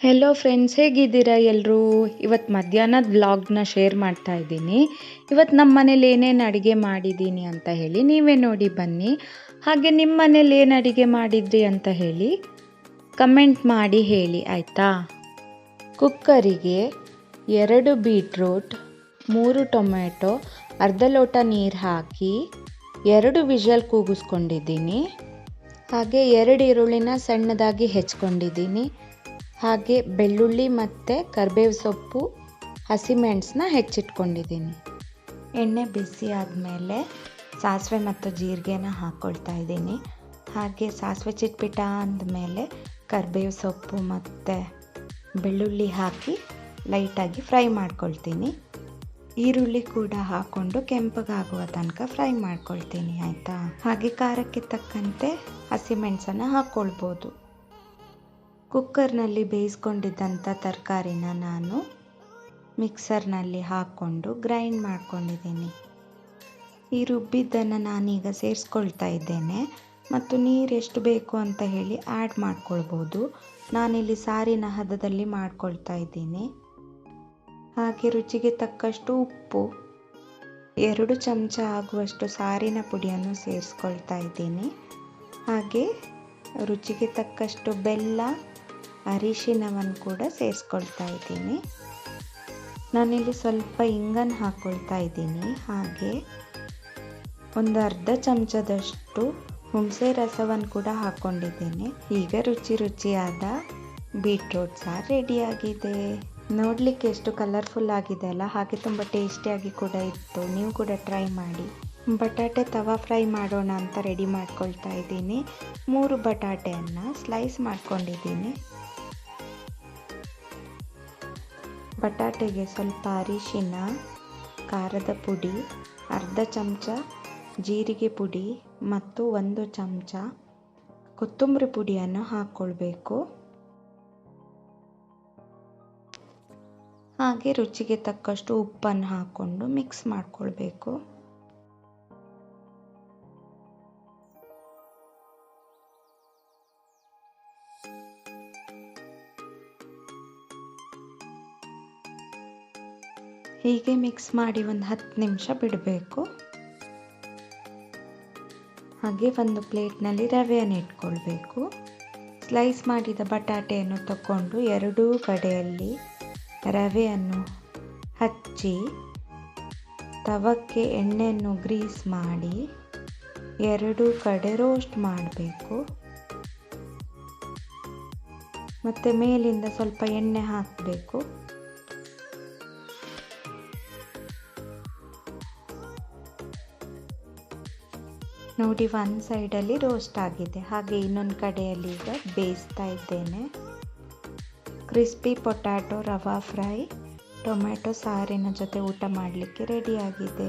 Hello friends ಹೇಗಿದ್ದೀರಾ ಎಲ್ಲರೂ ಇವತ್ತು ಮಧ್ಯಾಹ್ನದ ವ್ಲಾಗ್ನ ಶೇರ್ ಮಾಡ್ತಾ ಇದ್ದೀನಿ. ಇವತ್ತು ನಮ್ಮ ಮನೇಲಿ ಏನೇನು ಅಡುಗೆ ಮಾಡಿದ್ದೀನಿ ಅಂತ ಹೇಳಿ ನೀವೇ ನೋಡಿ ಬನ್ನಿ. ಹಾಗೆ ನಿಮ್ಮ ಮನೇಲಿ ಏನು ಅಡುಗೆ ಮಾಡಿದ್ರಿ ಅಂತ ಹೇಳಿ ಕಮೆಂಟ್ ಮಾಡಿ ಹೇಳಿ, ಆಯಿತಾ? ಕುಕ್ಕರಿಗೆ ಎರಡು ಬೀಟ್ರೂಟ್ ಮೂರು ಟೊಮೆಟೊ ಅರ್ಧ ಲೋಟ ನೀರು ಹಾಕಿ ಎರಡು ವಿಷಲ್ ಕೂಗಿಸ್ಕೊಂಡಿದ್ದೀನಿ. ಹಾಗೆ ಎರಡು ಈರುಳ್ಳಿನ ಸಣ್ಣದಾಗಿ ಹೆಚ್ಕೊಂಡಿದ್ದೀನಿ. ಹಾಗೆ ಬೆಳ್ಳುಳ್ಳಿ ಮತ್ತು ಕರಿಬೇವು ಸೊಪ್ಪು ಹಸಿಮೆಣಸನ್ನ ಹೆಚ್ಚಿಟ್ಕೊಂಡಿದ್ದೀನಿ. ಎಣ್ಣೆ ಬಿಸಿ ಆದಮೇಲೆ ಸಾಸಿವೆ ಮತ್ತು ಜೀರಿಗೆನ ಹಾಕ್ಕೊಳ್ತಾ ಇದ್ದೀನಿ. ಹಾಗೆ ಸಾಸಿವೆ ಚಿಟ್ಪಿಟ ಅಂದಮೇಲೆ ಕರಿಬೇವು ಸೊಪ್ಪು ಮತ್ತು ಬೆಳ್ಳುಳ್ಳಿ ಹಾಕಿ ಲೈಟಾಗಿ ಫ್ರೈ ಮಾಡ್ಕೊಳ್ತೀನಿ. ಈರುಳ್ಳಿ ಕೂಡ ಹಾಕ್ಕೊಂಡು ಕೆಂಪಗಾಗುವ ತನಕ ಫ್ರೈ ಮಾಡ್ಕೊಳ್ತೀನಿ, ಆಯಿತಾ? ಹಾಗೆ ಖಾರಕ್ಕೆ ತಕ್ಕಂತೆ ಹಸಿಮೆಣಸನ್ನು ಹಾಕ್ಕೊಳ್ಬೋದು. ಕುಕ್ಕರ್ನಲ್ಲಿ ಬೇಯಿಸ್ಕೊಂಡಿದ್ದಂಥ ತರಕಾರಿನ ನಾನು ಮಿಕ್ಸರ್ನಲ್ಲಿ ಹಾಕ್ಕೊಂಡು ಗ್ರೈಂಡ್ ಮಾಡ್ಕೊಂಡಿದ್ದೀನಿ. ಈ ರುಬ್ಬಿದ್ದನ್ನು ನಾನೀಗ ಸೇರಿಸ್ಕೊಳ್ತಾ ಇದ್ದೇನೆ. ಮತ್ತು ನೀರು ಎಷ್ಟು ಬೇಕು ಅಂತ ಹೇಳಿ ಆ್ಯಡ್ ಮಾಡ್ಕೊಳ್ಬೋದು. ನಾನಿಲ್ಲಿ ಸಾರಿನ ಹದದಲ್ಲಿ ಮಾಡ್ಕೊಳ್ತಾ ಇದ್ದೀನಿ. ಹಾಗೆ ರುಚಿಗೆ ತಕ್ಕಷ್ಟು ಉಪ್ಪು, ಎರಡು ಚಮಚ ಆಗುವಷ್ಟು ಸಾರಿನ ಪುಡಿಯನ್ನು ಸೇರಿಸ್ಕೊಳ್ತಾ ಇದ್ದೀನಿ. ಹಾಗೆ ರುಚಿಗೆ ತಕ್ಕಷ್ಟು ಬೆಲ್ಲ ಅರಿಶಿನವನ್ನು ಕೂಡ ಸೇರಿಸ್ಕೊಳ್ತಾ ಇದ್ದೀನಿ. ನಾನಿಲ್ಲಿ ಸ್ವಲ್ಪ ಇಂಗನ್ನು ಹಾಕ್ಕೊಳ್ತಾ ಇದ್ದೀನಿ. ಹಾಗೆ ಒಂದು ಅರ್ಧ ಚಮಚದಷ್ಟು ಹುಣಸೆ ರಸವನ್ನು ಕೂಡ ಹಾಕ್ಕೊಂಡಿದ್ದೀನಿ ಈಗ ರುಚಿ ರುಚಿಯಾದ ಬೀಟ್ರೂಟ್ ಸಾರು ರೆಡಿಯಾಗಿದೆ. ನೋಡಲಿಕ್ಕೆ ಎಷ್ಟು ಕಲರ್ಫುಲ್ ಆಗಿದೆ ಅಲ್ಲ? ಹಾಗೆ ತುಂಬ ಟೇಸ್ಟಿಯಾಗಿ ಕೂಡ ಇತ್ತು. ನೀವು ಕೂಡ ಟ್ರೈ ಮಾಡಿ. ಬಟಾಟೆ ತವಾ ಫ್ರೈ ಮಾಡೋಣ ಅಂತ ರೆಡಿ ಮಾಡ್ಕೊಳ್ತಾ ಇದ್ದೀನಿ. ಮೂರು ಬಟಾಟೆಯನ್ನು ಸ್ಲೈಸ್ ಮಾಡ್ಕೊಂಡಿದ್ದೀನಿ. ಬಟಾಟೆಗೆ ಸ್ವಲ್ಪ ಅರಿಶಿನ, ಖಾರದ ಪುಡಿ, ಅರ್ಧ ಚಮಚ ಜೀರಿಗೆ ಪುಡಿ ಮತ್ತು ಒಂದು ಚಮಚ ಕೊತ್ತಂಬರಿ ಪುಡಿಯನ್ನು ಹಾಕ್ಕೊಳ್ಬೇಕು. ಹಾಗೆ ರುಚಿಗೆ ತಕ್ಕಷ್ಟು ಉಪ್ಪನ್ನು ಹಾಕ್ಕೊಂಡು ಮಿಕ್ಸ್ ಮಾಡಿಕೊಳ್ಬೇಕು. ಹೀಗೆ ಮಿಕ್ಸ್ ಮಾಡಿ ಒಂದು ಹತ್ತು ನಿಮಿಷ ಬಿಡಬೇಕು. ಹಾಗೆ ಒಂದು ಪ್ಲೇಟ್ನಲ್ಲಿ ರವೆಯನ್ನು ಇಟ್ಕೊಳ್ಬೇಕು. ಸ್ಲೈಸ್ ಮಾಡಿದ ಬಟಾಟೆಯನ್ನು ತಗೊಂಡು ಎರಡೂ ಕಡೆಯಲ್ಲಿ ರವೆಯನ್ನು ಹಚ್ಚಿ ತವಕ್ಕೆ ಎಣ್ಣೆಯನ್ನು ಗ್ರೀಸ್ ಮಾಡಿ ಎರಡೂ ಕಡೆ ರೋಸ್ಟ್ ಮಾಡಬೇಕು. ಮತ್ತು ಮೇಲಿಂದ ಸ್ವಲ್ಪ ಎಣ್ಣೆ ಹಾಕಬೇಕು. ನೋಡಿ ಒಂದು ಸೈಡಲ್ಲಿ ರೋಸ್ಟ್ ಆಗಿದೆ. ಹಾಗೆ ಇನ್ನೊಂದು ಕಡೆಯಲ್ಲಿ ಈಗ ಬೇಯಿಸ್ತಾ ಇದ್ದೇನೆ. Crispy potato rava fry tomato ಸಾರಿನ ಜೊತೆ ಊಟ ಮಾಡಲಿಕ್ಕೆ ರೆಡಿಯಾಗಿದೆ